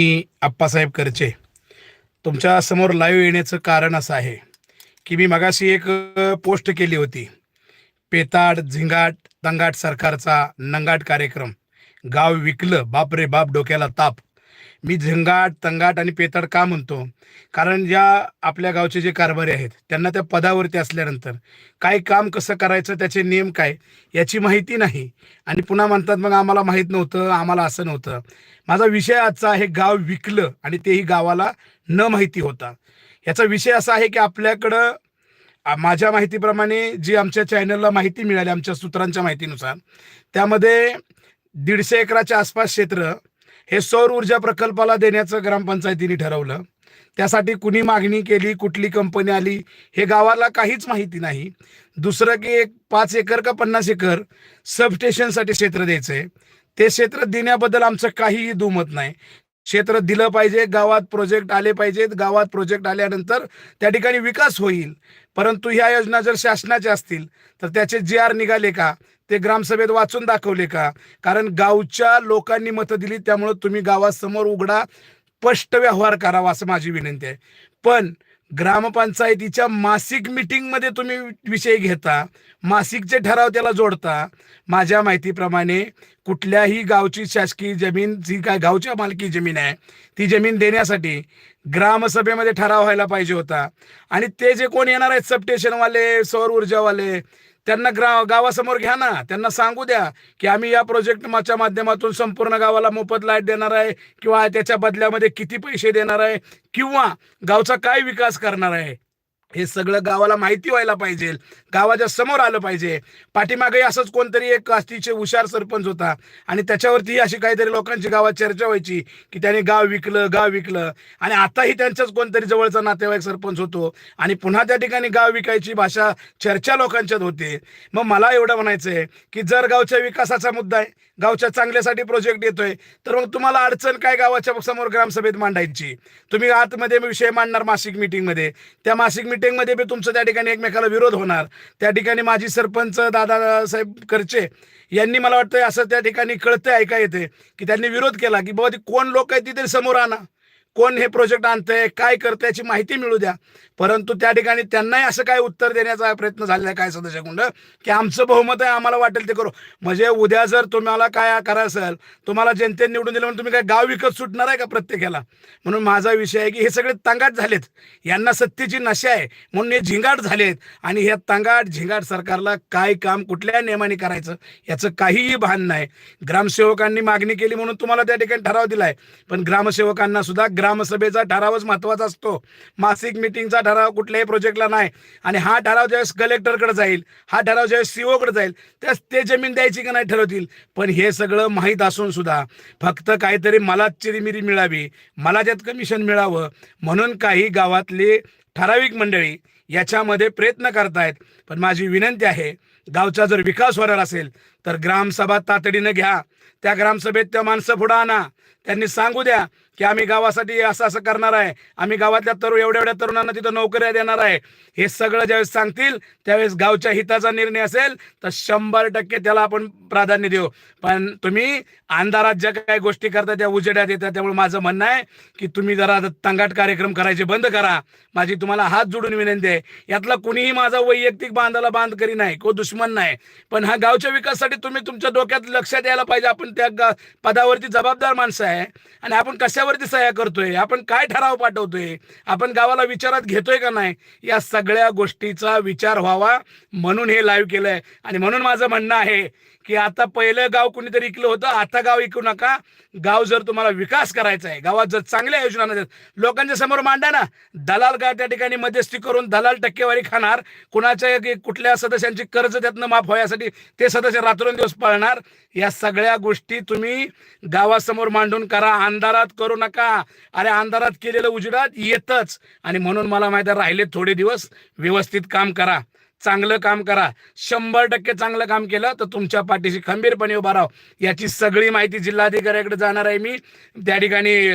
मी आप्पासाहेब करचे. तुमच्यासमोर लाईव्ह येण्याचं कारण असं आहे की मी मगाशी एक पोस्ट केली होती. पेताड झिंगाट तंगाट सरकारचा नंगाट कार्यक्रम. गाव विकलं बाप रे बाप डोक्याला ताप. मी झिंगाट तंगाट आणि पेताड का म्हणतो? कारण ज्या आपल्या गावचे जे कारभारी आहेत त्यांना त्या पदावरती असल्यानंतर काय काम कसं करायचं त्याचे नियम काय याची माहिती नाही. आणि पुन्हा म्हणतात मग आम्हाला माहीत नव्हतं आम्हाला असं नव्हतं. माझा विषय आजचा आहे गाव विकलं आणि तेही गावाला न माहिती होता. याचा विषय असा आहे की आपल्याकडं माझ्या माहितीप्रमाणे जी आमच्या चॅनलला माहिती मिळाली आमच्या सूत्रांच्या माहितीनुसार त्यामध्ये दीडशे एकराच्या आसपास क्षेत्र हे सौर ऊर्जा प्रकल्पाला देण्याचं ग्रामपंचायतीने ठरवलं. त्यासाठी कुणी मागणी केली कुठली कंपनी आली हे गावाला काहीच माहिती नाही. दुसरं की एक पाच एकर का पन्नास एकर सबस्टेशनसाठी क्षेत्र द्यायचंय. ते क्षेत्र देण्याबद्दल आमचं काहीही दुमत नाही. क्षेत्र दिलं पाहिजे गावात प्रोजेक्ट आले पाहिजेत. गावात प्रोजेक्ट आल्यानंतर त्या ठिकाणी विकास होईल. परंतु ह्या योजना जर शासनाच्या असतील तर त्याचे जे आर निघाले का? ते ग्रामसभेत वाचून दाखवले का? कारण गावच्या लोकांनी मतं दिली त्यामुळं तुम्ही गावासमोर उघडा स्पष्ट व्यवहार करावा असं माझी विनंती आहे. पण ग्रामपंचायतीच्या मासिक मिटिंगमध्ये तुम्ही विषय घेता मासिकचे ठराव त्याला जोडता माझ्या माहितीप्रमाणे कुठल्याही गावची शासकीय जमीन जी काय गावच्या मालकी जमीन आहे ती जमीन देण्यासाठी ग्रामसभेमध्ये ठराव व्हायला पाहिजे होता. आणि ते जे कोण येणार आहेत सबस्टेशनवाले सौर ऊर्जावाले त्यांना ग्रा गावासमोर घ्या ना. त्यांना सांगू द्या की आम्ही या प्रोजेक्टच्या माध्यमातून संपूर्ण गावाला मोफत लाइट देणार आहे किंवा त्याच्या बदल्यामध्ये किती पैसे देणार आहे किंवा गावचा काय विकास करणार आहे. हे सगळं गावाला माहिती व्हायला पाहिजे. गावाच्या समोर आलं पाहिजे. पाठीमागे असंच कोणतरी एक अतिशय हुशार सरपंच होता. आणि त्याच्यावरती अशी काहीतरी लोकांची गावात चर्चा व्हायची की त्याने गाव विकलं गाव विकलं. आणि आताही त्यांच्याच कोणतरी जवळचा नातेवाईक सरपंच होतो. आणि पुन्हा त्या ठिकाणी गाव विकायची भाषा चर्चा लोकांच्यात होते. मग मला एवढं म्हणायचं आहे की जर गावच्या विकासाचा मुद्दा आहे गावच्या चांगल्यासाठी प्रोजेक्ट येतोय. तर मग तुम्हाला अडचण काय गावाच्या समोर ग्रामसभेत मांडायची? तुम्ही आतमध्ये विषय मांडणार मासिक मिटिंगमध्ये त्या मासिक मिटिंगमध्ये बी तुमचं त्या ठिकाणी एकमेकाला विरोध होणार. त्या ठिकाणी माजी सरपंच दादा साहेब करचे यांनी मला वाटतं असं त्या ठिकाणी कळतंय ऐका येते की त्यांनी विरोध केला की बाबा ती कोण लोक आहेत ती तरी समोर आणा. कोण हे प्रोजेक्ट आणतंय काय करतंय याची माहिती मिळू द्या. परंतु त्या ठिकाणी त्यांनाही असं काय उत्तर देण्याचा प्रयत्न झालेला आहे काय सदस्याकुंड की आमचं बहुमत आहे आम्हाला वाटेल ते करू. म्हणजे उद्या जर तुम्हाला काय करा असेल तुम्हाला जनतेने निवडून दिलं म्हणून तुम्ही काय गाव विकत सुटणार आहे का प्रत्येकाला? म्हणून माझा विषय आहे की हे सगळे तांगाट झालेत. यांना सत्तेची नशा आहे. म्हणून हे झिंगाट झालेत. आणि ह्या तांगाट झिंगाट सरकारला काय काम कुठल्या नियमाने करायचं याचं काहीही भान नाही. ग्रामसेवकांनी मागणी केली म्हणून तुम्हाला त्या ठिकाणी ठराव दिलाय. पण ग्रामसेवकांना सुद्धा ग्रामसभेचा ठरावच महत्त्वाचा असतो. मासिक मिटिंगचा ठराव कुठल्याही प्रोजेक्टला नाही. आणि हा ठराव ज्यावेळेस कलेक्टरकडे जाईल हा ठराव ज्यावेळेस सीओकडे जाईल त्यास ते जमीन द्यायची का नाही ठरवतील. पण हे सगळं माहीत असून सुद्धा फक्त काहीतरी मलाच चिरीमिरी मिळावी मला त्यात कमिशन मिळावं म्हणून काही गावातली ठराविक मंडळी याच्यामध्ये प्रयत्न करतायत. पण माझी विनंती आहे गावचा जर विकास होणार असेल तर ग्रामसभा तातडीनं घ्या. त्या ग्रामसभेत त्या माणसं पुढं आणा. त्यांनी सांगू द्या की आम्ही गावासाठी असं असं करणार आहे. आम्ही गावातल्या तरुण एवढ्या एवढ्या तरुणांना तिथं नोकऱ्या देणार आहे. हे सगळं ज्यावेळेस सांगतील त्यावेळेस गावच्या हिताचा निर्णय असेल तर शंभर टक्के त्याला आपण प्राधान्य देऊ. पण तुम्ही अंधारात ज्या काही गोष्टी करता त्या उजेड्यात येतात त्यामुळे माझं म्हणणं आहे की तुम्ही जरा तंगाट कार्यक्रम करायचे बंद करा. माझी तुम्हाला हात जोडून विनंती आहे. यातला कुणीही माझा वैयक्तिक बांधाला बांध करी नाही को दुश्मन नाही. पण हा गावच्या विकासासाठी तुम्ही तुमच्या डोक्यात लक्षात यायला पाहिजे. आपण त्या पदावरती जबाबदार माणसं आहे. आणि आपण कशावरती सह्या करतोय. आपण काय ठराव पाठवतोय? आपण गावाला विचारात घेतोय का नाही? या सगळ्या गोष्टीचा विचार व्हावा म्हणून हे लाईव्ह केलंय. आणि म्हणून माझं म्हणणं आहे की आता पहिलं गाव कुणीतरी इकलं होतं आता गाव इकू नका. गाव जर तुम्हाला विकास करायचा आहे गावात जर चांगल्या योजना नसेल लोकांच्या समोर मांडा ना. दलाल गाव त्या ठिकाणी मध्यस्थी करून दलाल टक्केवारी खाणार. कुणाच्या कुठल्या सदस्यांची कर्ज त्यातनं माफ व्हायसाठी ते सदस्य रात्रंदिवस पाळणार. या सगळ्या गोष्टी तुम्ही गावासमोर मांडून करा. अंधारात करू नका. अरे अंधारात केलेलं उजेडात येतच. आणि म्हणून मला माहिती राहिले थोडे दिवस व्यवस्थित काम करा. चांगलं काम करा. शंभर टक्के चांगलं काम केलं तर तुमच्या पाठीशी खंबीरपणे उभा राहा. याची सगळी माहिती जिल्हाधिकाऱ्याकडे जाणार आहे मी. त्या ठिकाणी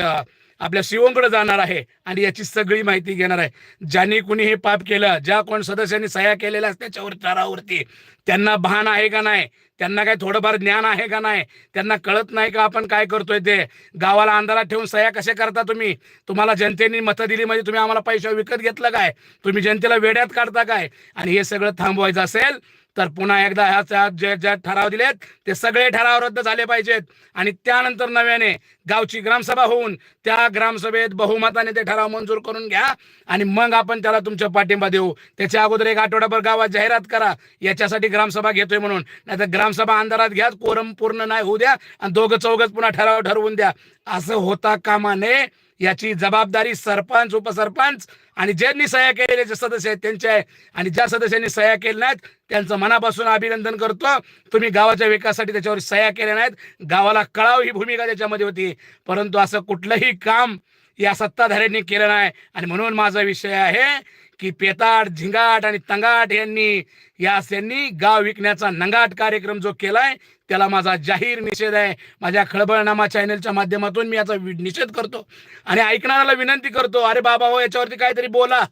आपल्या शिवंकडे जाणार आहे आणि याची सगळी माहिती घेणार आहे. ज्यांनी कुणी हे पाप केलं ज्या कोण सदस्यांनी सह्या केलेल्या त्याच्यावर ठरावरती त्यांना भान आहे का नाही? त्यांना काय थोडंफार ज्ञान आहे का नाही? त्यांना कळत नाही का आपण काय करतोय ते? गावाला अंधारात ठेवून सह्या कशा करता तुम्ही? तुम्हाला जनतेने मतं दिली म्हणजे तुम्ही आम्हाला पैसे विकत घेतलं काय? तुम्ही जनतेला वेड्यात काढता काय? आणि हे सगळं थांबवायचं असेल तर पुन्हा एकदा ह्या जे जे ठराव दिलेत ते सगळे ठराव रद्द झाले पाहिजेत. आणि त्यानंतर नव्याने गावची ग्रामसभा होऊन त्या ग्रामसभेत बहुमताने ते ठराव मंजूर करून घ्या आणि मग आपण त्याला तुमच्या पाठिंबा देऊ. त्याच्या अगोदर एक आठवडाभर गावात जाहिरात करा. याच्यासाठी ग्रामसभा घेतोय म्हणून. नाहीतर ग्रामसभा अंधारात घ्या कोरम पूर्ण नाही होऊ द्या आणि दोघं चौघच पुन्हा ठराव ठरवून द्या. असं होता कामा नये. याची जबाबदारी सरपंच उपसरपंच आणि ज्यांनी सह्या केलेले जे सदस्य आहेत त्यांचे आहे. आणि ज्या सदस्यांनी सह्या केल्या नाहीत त्यांचं मनापासून अभिनंदन करतो. तुम्ही गावाच्या विकासासाठी त्याच्यावर सह्या केल्या नाहीत. गावाला कळाव ही भूमिका त्याच्यामध्ये होती. परंतु असं कुठलंही काम या सत्ताधाऱ्यांनी केलं नाही. आणि म्हणून माझा विषय आहे की पेताड झिंगाट आणि तंगाट यांनी या यांनी गाव विकण्याचा नंगाट कार्यक्रम जो केलाय त्याला माझा जाहीर निषेध आहे. माझ्या खळबळनामा चॅनलच्या माध्यमातून मी याचा वि- निषेध करतो. आणि ऐकणाऱ्याला विनंती करतो अरे बाबा हो याच्यावरती काहीतरी बोला.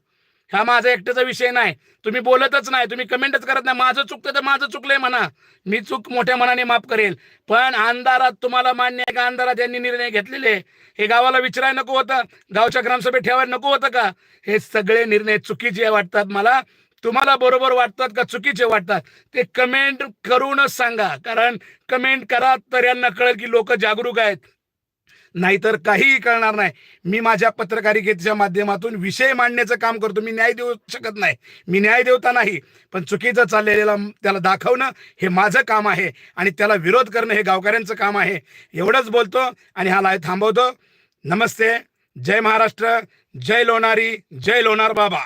हा माझा एकट्याचा विषय नाही. तुम्ही बोलतच नाही तुम्ही कमेंटच करत नाही. माझं चुकतं तर माझं चुकलंय म्हणा. मी चूक मोठ्या मनाने माफ करेल. पण अंधारात तुम्हाला मान्य आहे का? अंधारात यांनी निर्णय घेतलेले हे गावाला विचारायला नको होतं. गावच्या ग्रामसभेत ठेवायला नको होतं का? हे सगळे निर्णय चुकीचे वाटतात मला. तुम्हाला बरोबर वाटतात का? चुकीचे वाटतात. ते कमेंट करूनच सांगा. कारण कमेंट करा तर यांना कळेल की लोक जागरूक आहेत. नाहीतर काहीही कळणार नाही. मी माझ्या पत्रकारितेच्या माध्यमातून विषय मांडण्याचं काम करतो. मी न्याय देऊ शकत नाही. मी न्याय देवता नाही. पण चुकीचं चाललेलं त्याला दाखवणं हे माझं काम आहे आणि त्याला विरोध करणं हे गावकऱ्यांचं काम आहे. एवढंच बोलतो आणि हा लाय थांबवतो. नमस्ते. जय महाराष्ट्र. जय लोणारी. जय लोणार बाबा.